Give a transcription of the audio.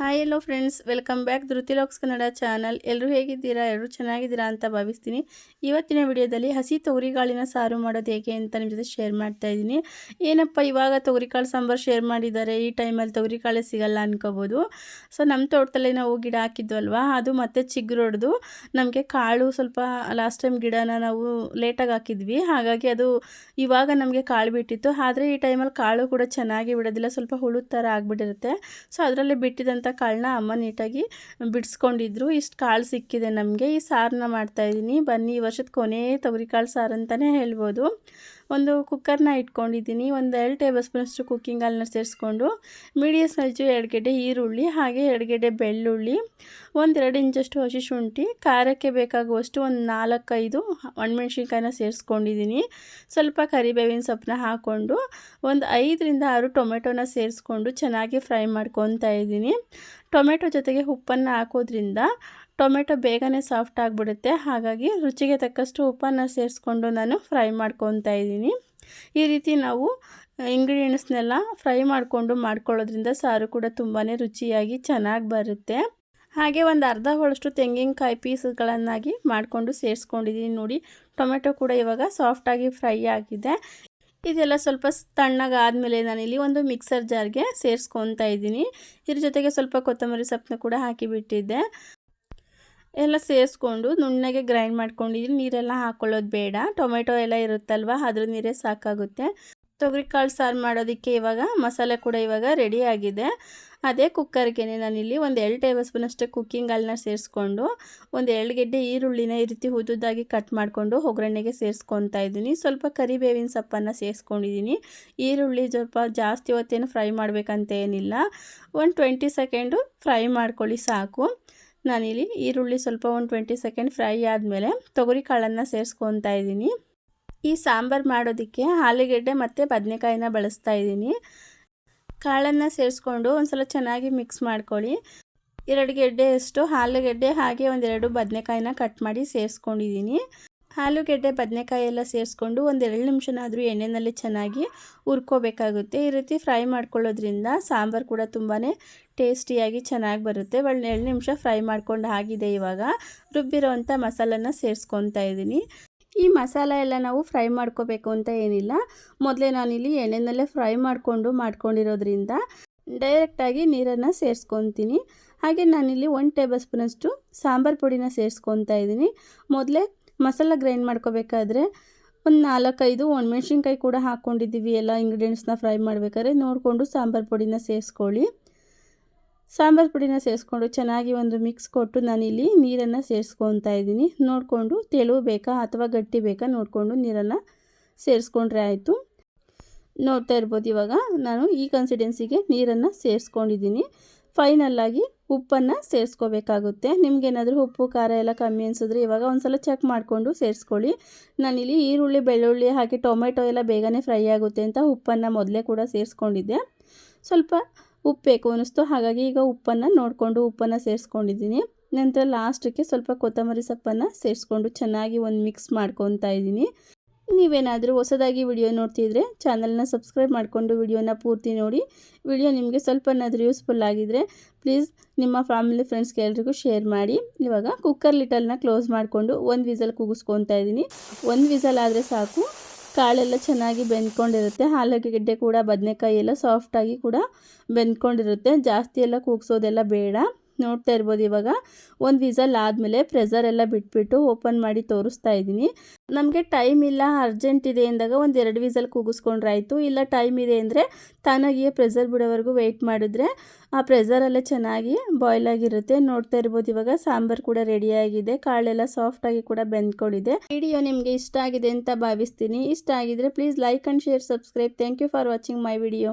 Hi hello friends welcome back Dhriti ಧೃತಿಲಾಕ್ಸ್ Kannada channel ಎಲ್ಲರೂ ಹೇಗಿದ್ದೀರಾ? ಎಲ್ಲರೂ ಚೆನ್ನಾಗಿದ್ದೀರಾ ಅಂತ ಭಾವಿಸ್ತೀನಿ. ಇವತ್ತಿನ ವಿಡಿಯೋದಲ್ಲಿ ಹಸಿ ತೊಗರಿಕಾಳಿನ ಸಾರು ಮಾಡೋದು ಹೇಗೆ ಅಂತ ನಿಮ್ಮ ಜೊತೆ ಶೇರ್ ಮಾಡ್ತಾ ಇದ್ದೀನಿ. ಏನಪ್ಪ, ಇವಾಗ ತೊಗರಿಕಾಳು ಸಾಂಬಾರು ಶೇರ್ ಮಾಡಿದ್ದಾರೆ. ಈ ಟೈಮಲ್ಲಿ ತೊಗರಿಕಾಳೆ ಸಿಗಲ್ಲ ಅನ್ಕೋಬೋದು. ಸೊ ನಮ್ಮ ತೋಟದಲ್ಲಿ ನಾವು ಗಿಡ ಹಾಕಿದ್ವಲ್ವಾ? ಅದು ಮತ್ತೆ ಚಿಗುರೊಡ್ದು. ನಮಗೆ ಕಾಳು ಸ್ವಲ್ಪ ಲಾಸ್ಟ್ ಟೈಮ್ ಗಿಡನ ನಾವು ಲೇಟಾಗಿ ಹಾಕಿದ್ವಿ. ಹಾಗಾಗಿ ಅದು ಇವಾಗ ನಮಗೆ ಕಾಳು ಬಿಟ್ಟಿತ್ತು. ಆದರೆ ಈ ಟೈಮಲ್ಲಿ ಕಾಳು ಕೂಡ ಚೆನ್ನಾಗಿ ಬಿಡೋದಿಲ್ಲ. ಸ್ವಲ್ಪ ಹುಳು ಥರ ಆಗಿಬಿಟ್ಟಿರುತ್ತೆ. ಸೊ ಅದರಲ್ಲಿ ಬಿಟ್ಟಿದಂಥ ಕಾಳನ್ನ ಅಮ್ಮ ನೀಟಾಗಿ ಬಿಡಿಸ್ಕೊಂಡಿದ್ರು. ಇಷ್ಟು ಕಾಳು ಸಿಕ್ಕಿದೆ ನಮಗೆ. ಈ ಸಾರನ್ನ ಮಾಡ್ತಾಯಿದ್ದೀನಿ ಬನ್ನಿ, ಈ ವರ್ಷದ ಕೊನೆ ತೊಗರಿಕಾಳು ಸಾರು ಅಂತಲೇ ಹೇಳ್ಬೋದು. ಒಂದು ಕುಕ್ಕರ್ನ ಇಟ್ಕೊಂಡಿದ್ದೀನಿ. ಒಂದು ಎರಡು ಟೇಬಲ್ ಸ್ಪೂನಷ್ಟು ಕುಕ್ಕಿಂಗ್ ಹಾಲನ್ನ ಸೇರಿಸ್ಕೊಂಡು ಮೀಡಿಯಮ್ ಸೈಜು ಎರಡು ಈರುಳ್ಳಿ, ಹಾಗೆ ಎರಡು ಬೆಳ್ಳುಳ್ಳಿ ಒಂದೆರಡು ಇಂಚಷ್ಟು ಹಸಿ ಶುಂಠಿ, ಖಾರಕ್ಕೆ ಬೇಕಾಗುವಷ್ಟು ಒಂದು ನಾಲ್ಕೈದು ಒಣಮೆಣ್ಸಿನ್ಕಾಯಿನ ಸೇರಿಸ್ಕೊಂಡಿದ್ದೀನಿ. ಸ್ವಲ್ಪ ಕರಿಬೇವಿನ ಸೊಪ್ಪನ್ನ ಹಾಕ್ಕೊಂಡು ಒಂದು ಐದರಿಂದ ಆರು ಟೊಮೆಟೊನ ಸೇರಿಸ್ಕೊಂಡು ಚೆನ್ನಾಗಿ ಫ್ರೈ ಮಾಡ್ಕೊತಾ ಇದ್ದೀನಿ. ಟೊಮೆಟೊ ಜೊತೆಗೆ ಉಪ್ಪನ್ನು ಹಾಕೋದ್ರಿಂದ ಟೊಮೆಟೊ ಬೇಗನೆ ಸಾಫ್ಟ್ ಆಗಿಬಿಡುತ್ತೆ. ಹಾಗಾಗಿ ರುಚಿಗೆ ತಕ್ಕಷ್ಟು ಉಪ್ಪನ್ನು ಸೇರಿಸ್ಕೊಂಡು ನಾನು ಫ್ರೈ ಮಾಡ್ಕೊತಾ ಇದ್ದೀನಿ. ಈ ರೀತಿ ನಾವು ಇಂಗ್ರೀಡಿಯೆಂಟ್ಸ್ನೆಲ್ಲ ಫ್ರೈ ಮಾಡಿಕೊಂಡು ಮಾಡ್ಕೊಳ್ಳೋದ್ರಿಂದ ಸಾರು ಕೂಡ ತುಂಬಾ ರುಚಿಯಾಗಿ ಚೆನ್ನಾಗಿ ಬರುತ್ತೆ. ಹಾಗೆ ಒಂದು ಅರ್ಧ ಹೋಳಷ್ಟು ತೆಂಗಿನಕಾಯಿ ಪೀಸ್ಗಳನ್ನಾಗಿ ಮಾಡಿಕೊಂಡು ಸೇರಿಸ್ಕೊಂಡಿದ್ದೀನಿ ನೋಡಿ. ಟೊಮೆಟೊ ಕೂಡ ಇವಾಗ ಸಾಫ್ಟಾಗಿ ಫ್ರೈ ಆಗಿದೆ. ಇದೆಲ್ಲ ಸ್ವಲ್ಪ ತಣ್ಣಗಾದಮೇಲೆ ನಾನಿಲ್ಲಿ ಒಂದು ಮಿಕ್ಸರ್ ಜಾರ್ಗೆ ಸೇರಿಸ್ಕೊತಾ ಇದ್ದೀನಿ. ಇದ್ರ ಜೊತೆಗೆ ಸ್ವಲ್ಪ ಕೊತ್ತಂಬರಿ ಸೊಪ್ಪನ್ನ ಕೂಡ ಹಾಕಿಬಿಟ್ಟಿದ್ದೆ ಎಲ್ಲ ಸೇರಿಸ್ಕೊಂಡು ನುಣ್ಣಗೆ ಗ್ರೈಂಡ್ ಮಾಡ್ಕೊಂಡಿದ್ದೀನಿ ನೀರೆಲ್ಲ ಹಾಕೊಳ್ಳೋದು ಬೇಡ. ಟೊಮೆಟೊ ಎಲ್ಲ ಇರುತ್ತಲ್ವ? ಅದ್ರ ನೀರೇ ಸಾಕಾಗುತ್ತೆ. ತೊಗರಿಕಾಳು ಸಾರು ಮಾಡೋದಕ್ಕೆ ಇವಾಗ ಮಸಾಲೆ ಕೂಡ ಇವಾಗ ರೆಡಿ ಆಗಿದೆ. ಅದೇ ಕುಕ್ಕರ್ಗೆ ನಾನಿಲ್ಲಿ ಒಂದು ಎರಡು ಟೇಬಲ್ ಅಷ್ಟೇ ಕುಕ್ಕಿಂಗ್ ಹಾಲನ್ನ ಸೇರಿಸ್ಕೊಂಡು ಒಂದು ಎರಡು ಗೆಡ್ಡೆ ಈರುಳ್ಳಿನ ಈ ರೀತಿ ಉದ್ದುದಾಗಿ ಕಟ್ ಮಾಡಿಕೊಂಡು ಒಗ್ಗರಣೆಗೆ ಸೇರಿಸ್ಕೊತಾ ಇದ್ದೀನಿ. ಸ್ವಲ್ಪ ಕರಿಬೇವಿನ ಸೊಪ್ಪನ್ನು ಸೇರಿಸ್ಕೊಂಡಿದ್ದೀನಿ. ಈರುಳ್ಳಿ ಸ್ವಲ್ಪ ಜಾಸ್ತಿ ಹೊತ್ತೇನು ಫ್ರೈ ಮಾಡಬೇಕಂತ ಏನಿಲ್ಲ. ಒಂದು ಟ್ವೆಂಟಿ ಸೆಕೆಂಡು ಫ್ರೈ ಮಾಡ್ಕೊಳ್ಳಿ ಸಾಕು. ನಾನಿಲ್ಲಿ ಈರುಳ್ಳಿ ಸ್ವಲ್ಪ ಒಂದು ಟ್ವೆಂಟಿ ಸೆಕೆಂಡ್ ಫ್ರೈ ಆದಮೇಲೆ ತೊಗರಿ ಕಾಳನ್ನು ಸೇರಿಸ್ಕೊತಾ ಇದ್ದೀನಿ. ಈ ಸಾಂಬಾರು ಮಾಡೋದಕ್ಕೆ ಆಲೂಗೆಡ್ಡೆ ಮತ್ತು ಬದನೆಕಾಯಿನ ಬಳಸ್ತಾ ಇದ್ದೀನಿ. ಕಾಳನ್ನು ಸೇರಿಸ್ಕೊಂಡು ಒಂದು ಸಲ ಚೆನ್ನಾಗಿ ಮಿಕ್ಸ್ ಮಾಡ್ಕೊಳ್ಳಿ. ಎರಡು ಗೆಡ್ಡೆಯಷ್ಟು ಆಲೂಗೆಡ್ಡೆ ಹಾಗೆ ಒಂದೆರಡು ಬದನೆಕಾಯಿನ ಕಟ್ ಮಾಡಿ ಸೇರಿಸ್ಕೊಂಡಿದ್ದೀನಿ. ಆಲೂಗೆಡ್ಡೆ ಬದನೆಕಾಯಿ ಎಲ್ಲ ಸೇರಿಸ್ಕೊಂಡು ಒಂದು ಎರಡು ನಿಮಿಷನಾದರೂ ಎಣ್ಣೆಯಲ್ಲಿ ಚೆನ್ನಾಗಿ ಹುರ್ಕೋಬೇಕಾಗುತ್ತೆ. ಈ ರೀತಿ ಫ್ರೈ ಮಾಡ್ಕೊಳ್ಳೋದ್ರಿಂದ ಸಾಂಬಾರು ಕೂಡ ತುಂಬಾ ಟೇಸ್ಟಿಯಾಗಿ ಚೆನ್ನಾಗಿ ಬರುತ್ತೆ. ಒಳ್ಳೆ ಎರಡು ನಿಮಿಷ ಫ್ರೈ ಮಾಡ್ಕೊಂಡು ಆಗಿದೆ ಇವಾಗ. ರುಬ್ಬಿರೋವಂಥ ಮಸಾಲನ ಸೇರಿಸ್ಕೊತಾ ಇದ್ದೀನಿ. ಈ ಮಸಾಲ ಎಲ್ಲ ನಾವು ಫ್ರೈ ಮಾಡ್ಕೋಬೇಕು ಅಂತ ಏನಿಲ್ಲ. ಮೊದಲೇ ನಾನಿಲ್ಲಿ ಎಣ್ಣೆನಲ್ಲೇ ಫ್ರೈ ಮಾಡಿಕೊಂಡು ಮಾಡ್ಕೊಂಡಿರೋದ್ರಿಂದ ಡೈರೆಕ್ಟಾಗಿ ನೀರನ್ನು ಸೇರಿಸ್ಕೊತೀನಿ. ಹಾಗೆ ನಾನಿಲ್ಲಿ ಒನ್ ಟೇಬಲ್ ಸ್ಪೂನಷ್ಟು ಸಾಂಬಾರು ಪುಡಿನ ಸೇರಿಸ್ಕೊತಾ ಇದ್ದೀನಿ. ಮೊದಲೇ ಮಸಾಲ ಗ್ರೈಂಡ್ ಮಾಡ್ಕೋಬೇಕಾದ್ರೆ ಒಂದು ನಾಲ್ಕೈದು ಒಣಮೆಣ್ಸಿನ್ಕಾಯಿ ಕೂಡ ಹಾಕ್ಕೊಂಡಿದ್ದೀವಿ ಎಲ್ಲ ಇಂಗ್ರೀಡಿಯೆಂಟ್ಸ್ನ ಫ್ರೈ ಮಾಡಬೇಕಾದ್ರೆ. ನೋಡಿಕೊಂಡು ಸಾಂಬಾರು ಪುಡಿನ ಸೇರಿಸ್ಕೊಳ್ಳಿ. ಸಾಂಬಾರು ಪುಡಿನ ಸೇರಿಸ್ಕೊಂಡು ಚೆನ್ನಾಗಿ ಒಂದು ಮಿಕ್ಸ್ ಕೊಟ್ಟು ನಾನಿಲ್ಲಿ ನೀರನ್ನು ಸೇರಿಸ್ಕೊತಾ ಇದ್ದೀನಿ. ನೋಡಿಕೊಂಡು ತೆಳು ಬೇಕಾ ಅಥವಾ ಗಟ್ಟಿ ಬೇಕಾ ನೋಡಿಕೊಂಡು ನೀರನ್ನು ಸೇರಿಸ್ಕೊಂಡ್ರೆ ಆಯಿತು. ನೋಡ್ತಾ ಇರ್ಬೋದು ಇವಾಗ ನಾನು ಈ ಕನ್ಸಿಡೆನ್ಸಿಗೆ ನೀರನ್ನು ಸೇರಿಸ್ಕೊಂಡಿದ್ದೀನಿ. ಫೈನಲ್ಲಾಗಿ ಉಪ್ಪನ್ನು ಸೇರಿಸ್ಕೋಬೇಕಾಗುತ್ತೆ. ನಿಮಗೇನಾದರೂ ಉಪ್ಪು, ಖಾರ ಎಲ್ಲ ಕಮ್ಮಿ ಅನಿಸಿದ್ರೆ ಇವಾಗ ಒಂದು ಸಲ ಚೆಕ್ ಮಾಡಿಕೊಂಡು ಸೇರಿಸ್ಕೊಳ್ಳಿ. ನಾನಿಲ್ಲಿ ಈರುಳ್ಳಿ, ಬೆಳ್ಳುಳ್ಳಿ ಹಾಗೆ ಟೊಮೆಟೊ ಎಲ್ಲ ಬೇಗನೆ ಫ್ರೈ ಆಗುತ್ತೆ ಅಂತ ಉಪ್ಪನ್ನು ಮೊದಲೇ ಕೂಡ ಸೇರಿಸ್ಕೊಂಡಿದ್ದೆ. ಸ್ವಲ್ಪ ಉಪ್ಪು ಬೇಕು ಅನ್ನಿಸ್ತು. ಹಾಗಾಗಿ ಈಗ ಉಪ್ಪನ್ನು ನೋಡಿಕೊಂಡು ಉಪ್ಪನ್ನು ಸೇರಿಸ್ಕೊಂಡಿದ್ದೀನಿ. ನಂತರ ಲಾಸ್ಟಿಗೆ ಸ್ವಲ್ಪ ಕೊತ್ತಂಬರಿ ಸೊಪ್ಪನ್ನು ಸೇರಿಸ್ಕೊಂಡು ಚೆನ್ನಾಗಿ ಒಂದು ಮಿಕ್ಸ್ ಮಾಡ್ಕೊತಾ ಇದ್ದೀನಿ. ನೀವೇನಾದರೂ ಹೊಸದಾಗಿ ವಿಡಿಯೋ ನೋಡ್ತಿದ್ರೆ ಚಾನಲ್ನ ಸಬ್ಸ್ಕ್ರೈಬ್ ಮಾಡಿಕೊಂಡು ವಿಡಿಯೋನ ಪೂರ್ತಿ ನೋಡಿ. ವಿಡಿಯೋ ನಿಮಗೆ ಸ್ವಲ್ಪನಾದರೂ ಯೂಸ್ಫುಲ್ ಆಗಿದ್ದರೆ ಪ್ಲೀಸ್ ನಿಮ್ಮ ಫ್ಯಾಮಿಲಿ ಫ್ರೆಂಡ್ಸ್ಗೆ ಎಲ್ರಿಗೂ ಶೇರ್ ಮಾಡಿ. ಇವಾಗ ಕುಕ್ಕರ್ ಲಿಟಲ್ನ ಕ್ಲೋಸ್ ಮಾಡಿಕೊಂಡು ಒಂದು ವಿಸಲ್ ಕೂಗಿಸ್ಕೊತಾ ಇದ್ದೀನಿ. ಒಂದು ವಿಸಲ್ ಆದರೆ ಸಾಕು. ಕಾಳೆಲ್ಲ ಚೆನ್ನಾಗಿ ಬೆಂದ್ಕೊಂಡಿರುತ್ತೆ. ಗೆಡ್ಡೆ ಕೂಡ, ಬದನೆಕಾಯಿ ಎಲ್ಲ ಸಾಫ್ಟಾಗಿ ಕೂಡ ಬೆಂದ್ಕೊಂಡಿರುತ್ತೆ. ಜಾಸ್ತಿ ಎಲ್ಲ ಕೂಗಿಸೋದೆಲ್ಲ ಬೇಡ. ನೋಡ್ತಾ ಇರ್ಬೋದು ಇವಾಗ. ಒಂದು ವಿಸಲ್ ಆದಮೇಲೆ ಪ್ರೆಸರ್ ಎಲ್ಲ ಬಿಟ್ಬಿಟ್ಟು ಓಪನ್ ಮಾಡಿ ತೋರಿಸ್ತಾ ಇದ್ದೀನಿ. ನಮಗೆ ಟೈಮ್ ಇಲ್ಲ ಅರ್ಜೆಂಟ್ ಇದೆ ಅಂದಾಗ ಒಂದು ಎರಡು ವಿಸಲ್ ಕೂಗಿಸ್ಕೊಂಡ್ರೆ ಆಯಿತು ಇಲ್ಲ ಟೈಮ್ ಇದೆ ಅಂದರೆ ತಾನಾಗಿಯೇ ಪ್ರೆಸರ್ ಬಿಡೋವರೆಗೂ ವೆಯ್ಟ್ ಮಾಡಿದ್ರೆ ಆ ಪ್ರೆಸರಲ್ಲೇ ಚೆನ್ನಾಗಿ ಬಾಯ್ಲ್ ಆಗಿರುತ್ತೆ. ನೋಡ್ತಾ ಇರ್ಬೋದು ಇವಾಗ ಸಾಂಬಾರು ಕೂಡ ರೆಡಿಯಾಗಿದೆ ಕಾಳೆಲ್ಲ ಸಾಫ್ಟಾಗಿ ಕೂಡ ಬೆಂದ್ಕೊಂಡಿದೆ. ವಿಡಿಯೋ ನಿಮಗೆ ಇಷ್ಟ ಆಗಿದೆ ಅಂತ ಭಾವಿಸ್ತೀನಿ. ಇಷ್ಟ ಆಗಿದ್ರೆ please like and share subscribe thank you for watching my video